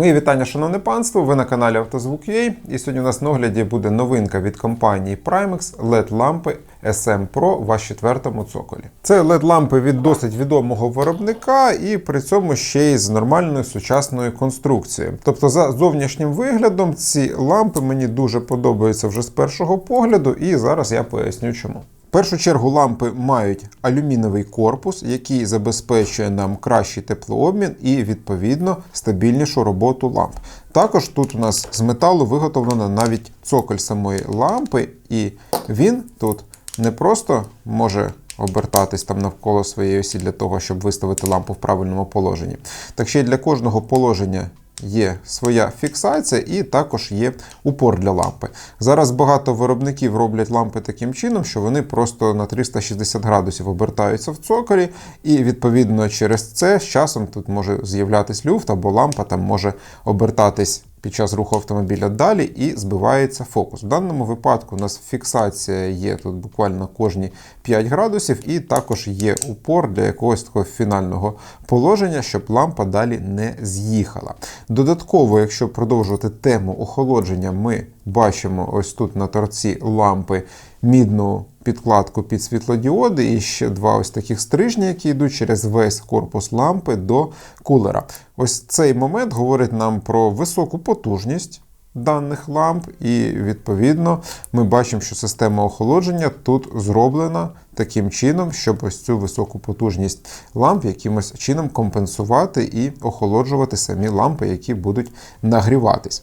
Мої вітання, шановне панство. Ви на каналі Автозвук.ua і сьогодні у нас на огляді буде новинка від компанії Primex LED лампи SM Pro в четвертому цоколі. Це LED лампи від досить відомого виробника, і при цьому ще й з нормальною сучасною конструкцією. Тобто, за зовнішнім виглядом ці лампи мені дуже подобаються вже з першого погляду, і зараз я поясню чому. В першу чергу лампи мають алюміновий корпус, який забезпечує нам кращий теплообмін і відповідно стабільнішу роботу ламп. Також тут у нас з металу виготовлено навіть цоколь самої лампи, і він тут не просто може обертатись там навколо своєї осі для того, щоб виставити лампу в правильному положенні. Так ще й для кожного положення є своя фіксація і також є упор для лампи. Зараз багато виробників роблять лампи таким чином, що вони просто на 360 градусів обертаються в цоколі, і відповідно через це з часом тут може з'являтись люфт або лампа там може обертатись. Під час руху автомобіля далі і збивається фокус. В даному випадку у нас фіксація є тут буквально кожні 5 градусів, і також є упор для якогось такого фінального положення, щоб лампа далі не з'їхала. Додатково, якщо продовжувати тему охолодження, ми бачимо ось тут на торці лампи мідну підкладку під світлодіоди і ще два ось таких стрижні, які йдуть через весь корпус лампи до кулера. Ось цей момент говорить нам про високу потужність. Даних ламп, і відповідно ми бачимо, що система охолодження тут зроблена таким чином, щоб ось цю високу потужність ламп якимось чином компенсувати і охолоджувати самі лампи, які будуть нагріватись.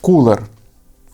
Кулер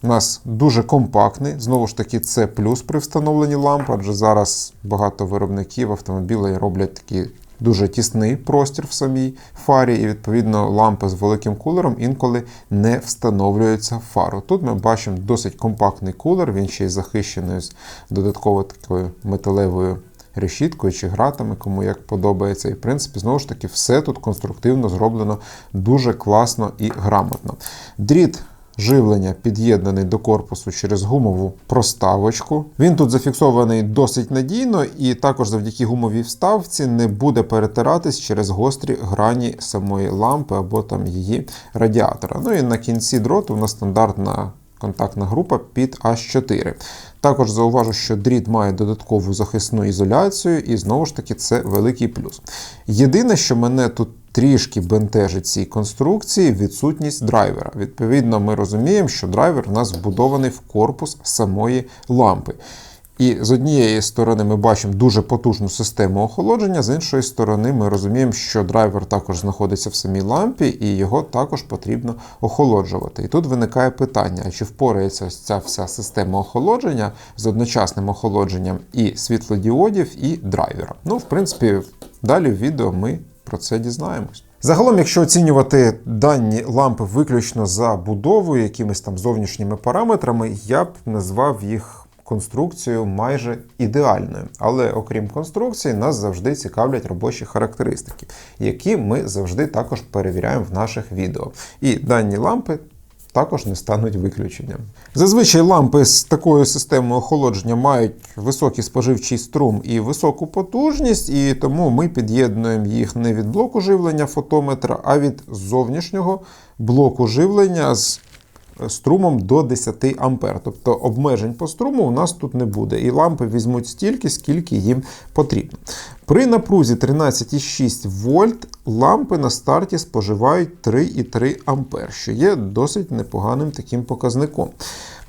у нас дуже компактний. Знову ж таки, це плюс при встановленні ламп, адже зараз багато виробників автомобілей роблять такі дуже тісний простір в самій фарі, і, відповідно, лампи з великим кулером інколи не встановлюються в фару. Тут ми бачимо досить компактний кулер, він ще й захищений з додатково такою металевою. Решіткою чи гратами, кому як подобається. І, в принципі, знову ж таки, все тут конструктивно зроблено дуже класно і грамотно. Дріт живлення під'єднаний до корпусу через гумову проставочку. Він тут зафіксований досить надійно, і також завдяки гумовій вставці не буде перетиратись через гострі грані самої лампи або там її радіатора. Ну і на кінці дроту у нас стандартна. Контактна група під H4. Також зауважу, що дріт має додаткову захисну ізоляцію, і знову ж таки це великий плюс. Єдине, що мене тут трішки бентежить цій конструкції відсутність драйвера. Відповідно, ми розуміємо, що драйвер у нас вбудований в корпус самої лампи. І з однієї сторони ми бачимо дуже потужну систему охолодження, з іншої сторони, ми розуміємо, що драйвер також знаходиться в самій лампі, і його також потрібно охолоджувати. І тут виникає питання: чи впорається ця вся система охолодження з одночасним охолодженням і світлодіодів, і драйвера. Ну, в принципі, далі в відео ми про це дізнаємось. Загалом, якщо оцінювати дані лампи виключно за будовою, якимись там зовнішніми параметрами, я б назвав їх. Конструкцію майже ідеальною, але окрім конструкції, нас завжди цікавлять робочі характеристики, які ми завжди також перевіряємо в наших відео. І дані лампи також не стануть виключенням. Зазвичай лампи з такою системою охолодження мають високий споживчий струм і високу потужність, і тому ми під'єднуємо їх не від блоку живлення фотометра, а від зовнішнього блоку живлення з струмом до 10 А. Тобто обмежень по струму у нас тут не буде. І лампи візьмуть стільки, скільки їм потрібно. При напрузі 13,6 вольт лампи на старті споживають 3,3 А, що є досить непоганим таким показником.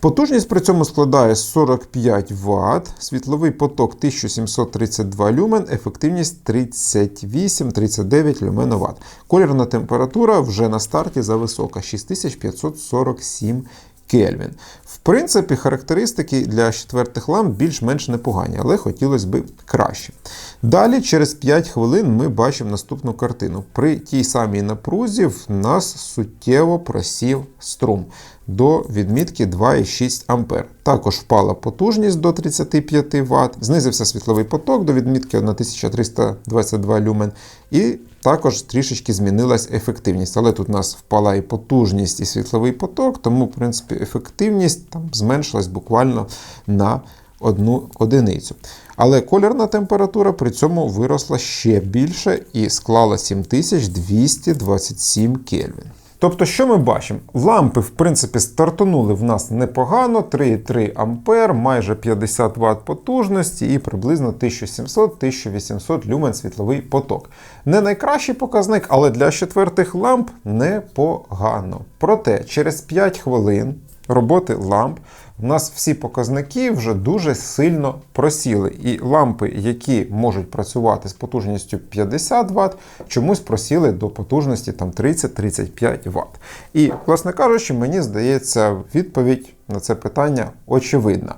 Потужність при цьому складає 45 Вт, світловий поток 1732 люмен, ефективність 38-39 люмен Вт. Колірна температура вже на старті зависока 6547 Кельвін. В принципі, характеристики для четвертих ламп більш-менш непогані, але хотілося б краще. Далі, через 5 хвилин, ми бачимо наступну картину. При тій самій напрузі в нас суттєво просів струм до відмітки 2,6 А. Також впала потужність до 35 Вт, знизився світловий поток до відмітки 1322 люмен. І також трішечки змінилась ефективність. Але тут у нас впала і потужність, і світловий поток, тому, в принципі, ефективність там зменшилась буквально на одну одиницю. Але колірна температура при цьому виросла ще більше і склала 7227 Кельвін. Тобто, що ми бачимо? Лампи, в принципі, стартанули в нас непогано, 3,3 ампер, майже 50 Вт потужності і приблизно 1700-1800 люмен світловий поток. Не найкращий показник, але для четвертих ламп непогано. Проте через 5 хвилин роботи ламп у нас всі показники вже дуже сильно просіли. І лампи, які можуть працювати з потужністю 50 Вт, чомусь просіли до потужності там 30-35 Вт. І, власне кажучи, мені здається, відповідь на це питання очевидна.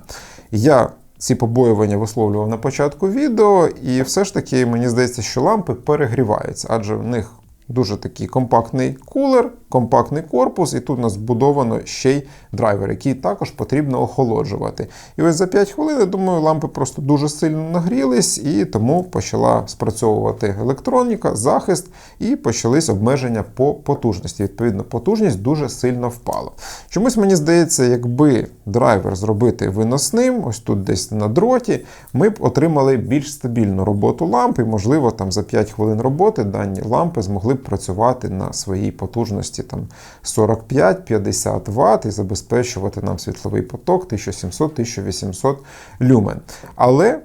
Я ці побоювання висловлював на початку відео, і все ж таки мені здається, що лампи перегріваються, адже в них дуже такий компактний кулер, компактний корпус, і тут у нас збудовано ще й драйвер, який також потрібно охолоджувати. І ось за 5 хвилин, я думаю, лампи просто дуже сильно нагрілись, і тому почала спрацьовувати електроніка, захист, і почались обмеження по потужності. Відповідно, потужність дуже сильно впала. Чомусь мені здається, якби драйвер зробити виносним, ось тут десь на дроті, ми б отримали більш стабільну роботу ламп, і, можливо, там за 5 хвилин роботи дані лампи змогли б працювати на своїй потужності там 45-50 Вт і забезпечувати нам світловий поток 1700-1800 люмен. Але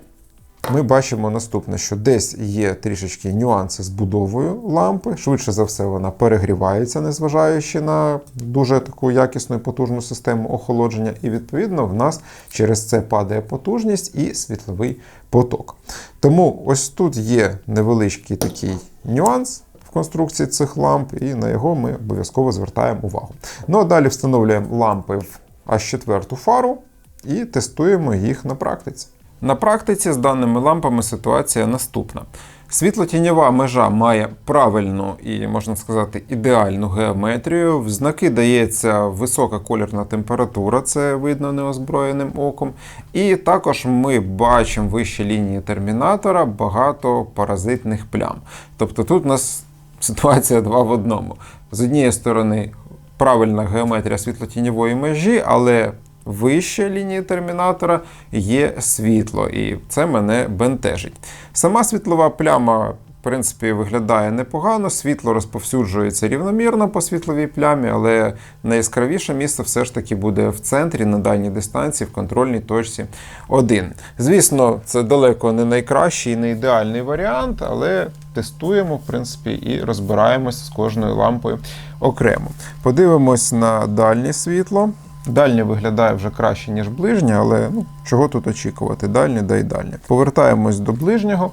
ми бачимо наступне, що десь є трішечки нюанси з будовою лампи. Швидше за все, вона перегрівається, незважаючи на дуже таку якісну і потужну систему охолодження. І відповідно в нас через це падає потужність і світловий поток. Тому ось тут є невеличкий такий нюанс. Конструкції цих ламп, і на його ми обов'язково звертаємо увагу. Ну а далі встановлюємо лампи в аж четверту фару і тестуємо їх на практиці. На практиці з даними лампами ситуація наступна. Світлотіньова межа має правильну і, можна сказати, ідеальну геометрію. В знаки дається висока колірна температура, це видно неозброєним оком. І також ми бачимо вище лінії термінатора багато паразитних плям. Тобто тут у нас ситуація два в одному. З однієї сторони, правильна геометрія світлотіньової межі, але вище лінії термінатора є світло, і це мене бентежить. Сама світлова пляма. В принципі, виглядає непогано, світло розповсюджується рівномірно по світловій плямі, але найяскравіше місце все ж таки буде в центрі на дальній дистанції в контрольній точці 1. Звісно, це далеко не найкращий і не ідеальний варіант, але тестуємо, в принципі, і розбираємося з кожною лампою окремо. Подивимось на дальнє світло. Дальнє виглядає вже краще, ніж ближнє, але ну, чого тут очікувати? Дальнє да й дальнє. Повертаємось до ближнього,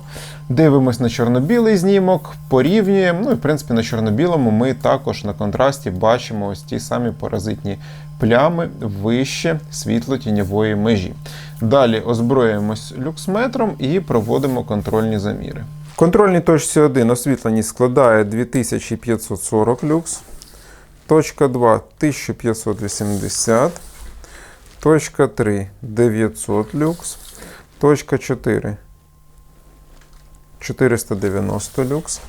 дивимось на чорно-білий знімок, порівнюємо. Ну і в принципі на чорно-білому ми також на контрасті бачимо ось ті самі паразитні плями вище світло-тіньової межі. Далі озброїмось люксметром і проводимо контрольні заміри. Контрольній точці 1 освітленість складає 2540 люкс. Точка 2 1580. Точка 3 900 люкс. Точка 4 490 люкс.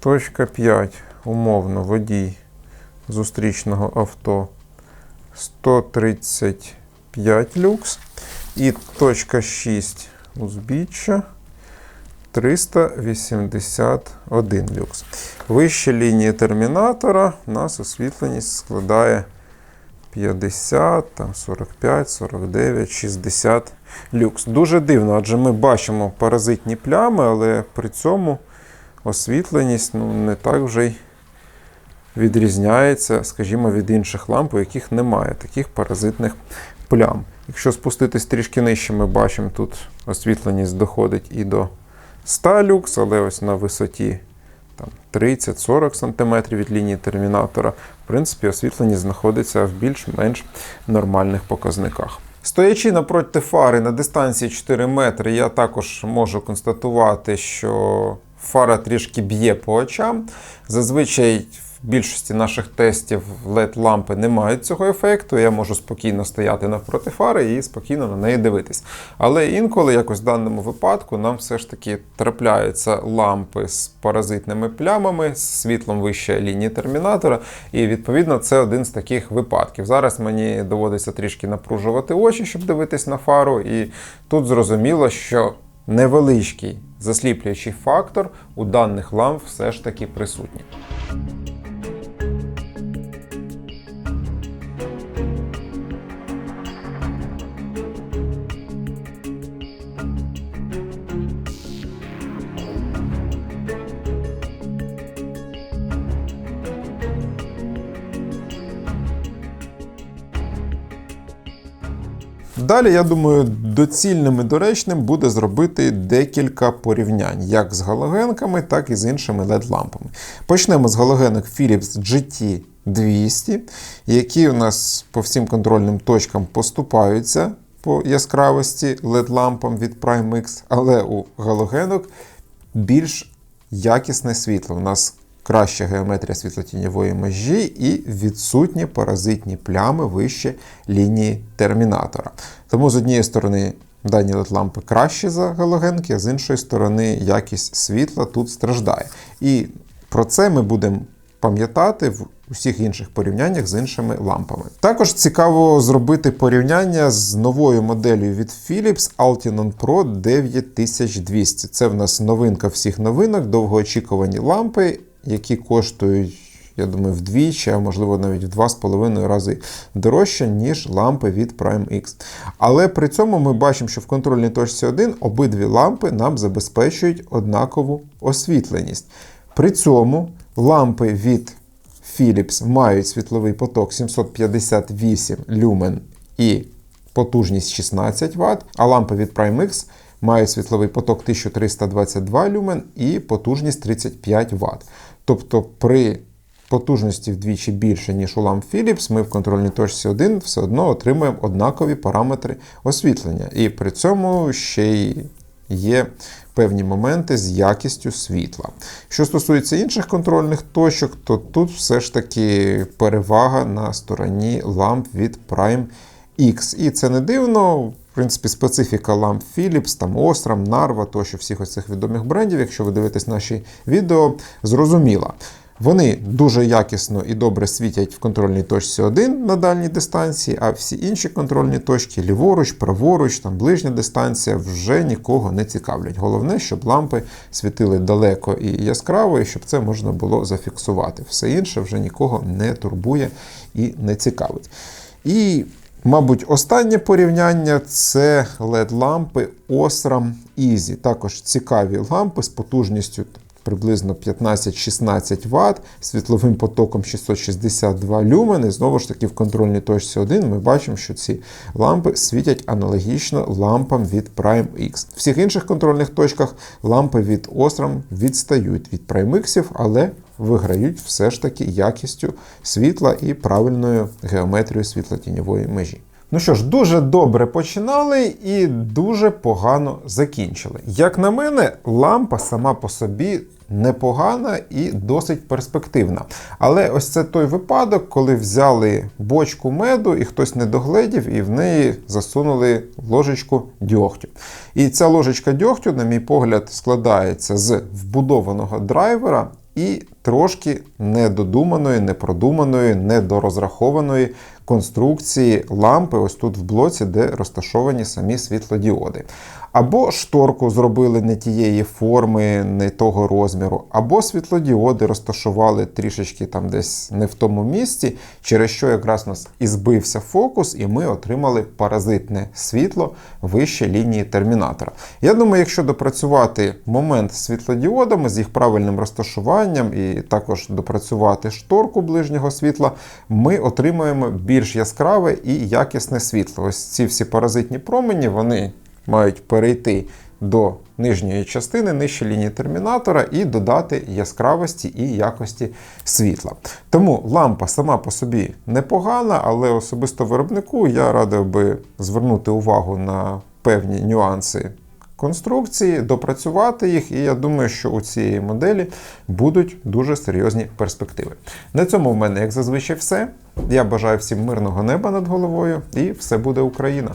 Точка 5 умовно водій зустрічного авто 135 люкс. І точка 6 узбіччя 381 люкс. Вище лінії термінатора у нас освітленість складає 50, там 45, 49, 60 люкс. Дуже дивно, адже ми бачимо паразитні плями, але при цьому освітленість ну, не так вже й відрізняється, скажімо, від інших ламп, у яких немає таких паразитних плям. Якщо спуститись трішки нижче, ми бачимо, тут освітленість доходить і до 100 люкс, але ось на висоті 30-40 см від лінії термінатора, в принципі, освітлення знаходиться в більш-менш нормальних показниках. Стоячи напроти фари на дистанції 4 метри, я також можу констатувати, що фара трішки б'є по очам. Зазвичай в більшості наших тестів led лампи не мають цього ефекту. Я можу спокійно стояти навпроти фари і спокійно на неї дивитись. Але інколи, якось в даному випадку, нам все ж таки трапляються лампи з паразитними плямами, з світлом вище лінії термінатора. І відповідно це один з таких випадків. Зараз мені доводиться трішки напружувати очі, щоб дивитись на фару. І тут зрозуміло, що невеличкий засліплюючий фактор у даних ламп все ж таки присутній. Далі, я думаю, доцільним і доречним буде зробити декілька порівнянь, як з галогенками, так і з іншими LED-лампами. Почнемо з галогенок Philips GT 200, які у нас по всім контрольним точкам поступаються по яскравості LED-лампам від PrimeX, але у галогенок більш якісне світло. У нас краща геометрія світлотіньової межі і відсутні паразитні плями вище лінії термінатора. Тому з однієї сторони дані LED-лампи кращі за галогенки, а з іншої сторони якість світла тут страждає. І про це ми будемо пам'ятати в усіх інших порівняннях з іншими лампами. Також цікаво зробити порівняння з новою моделлю від Philips Altinon Pro 9200. Це в нас новинка всіх новинок, довгоочікувані лампи, які коштують. Я думаю, вдвічі, а можливо навіть в 2,5 рази дорожче, ніж лампи від Prime X. Але при цьому ми бачимо, що в контрольній точці 1 обидві лампи нам забезпечують однакову освітленість. При цьому лампи від Philips мають світловий поток 758 люмен і потужність 16 Вт, а лампи від PrimeX мають світловий поток 1322 люмен і потужність 35 Вт. Тобто при потужності вдвічі більше, ніж у ламп Philips, ми в контрольній точці 1 все одно отримуємо однакові параметри освітлення. І при цьому ще й є певні моменти з якістю світла. Що стосується інших контрольних точок, то тут все ж таки перевага на стороні ламп від Prime X. І це не дивно. Принципі, специфіка ламп Philips, там Osram, Narva, тощо всіх ось цих відомих брендів, якщо ви дивитесь наші відео, зрозуміла. Вони дуже якісно і добре світять в контрольній точці 1 на дальній дистанції, а всі інші контрольні точки ліворуч, праворуч, там ближня дистанція вже нікого не цікавлять. Головне, щоб лампи світили далеко і яскраво, і щоб це можна було зафіксувати. Все інше вже нікого не турбує і не цікавить. І Мабуть, останнє порівняння це LED-лампи Osram Easy. Також цікаві лампи з потужністю приблизно 15-16 Вт, світловим потоком 662 люмен. І знову ж таки, в контрольній точці 1 ми бачимо, що ці лампи світять аналогічно лампам від Prime X. В всіх інших контрольних точках лампи від Osram відстають від Prime X, але виграють все ж таки якістю світла і правильною геометрією світлотіньової межі. Ну що ж, дуже добре починали і дуже погано закінчили. Як на мене, лампа сама по собі непогана і досить перспективна. Але ось це той випадок, коли взяли бочку меду і хтось не догледів, і в неї засунули ложечку дьогтю. І ця ложечка дьогтю, на мій погляд, складається з вбудованого драйвера. І трошки недодуманої, непродуманої, недорозрахованої конструкції лампи, ось тут в блоці, де розташовані самі світлодіоди. Або шторку зробили не тієї форми, не того розміру, або світлодіоди розташували трішечки там десь не в тому місці, через що якраз у нас і збився фокус, і ми отримали паразитне світло вище лінії термінатора. Я думаю, якщо допрацювати момент з світлодіодами, з їх правильним розташуванням, і також допрацювати шторку ближнього світла, ми отримаємо більш яскраве і якісне світло. Ось ці всі паразитні промені, вони мають перейти до нижньої частини, нижче лінії термінатора, і додати яскравості і якості світла. Тому лампа сама по собі непогана, але особисто виробнику я радив би звернути увагу на певні нюанси. Конструкції, допрацювати їх, і я думаю, що у цієї моделі будуть дуже серйозні перспективи. На цьому в мене, як зазвичай, все. Я бажаю всім мирного неба над головою, і все буде Україна!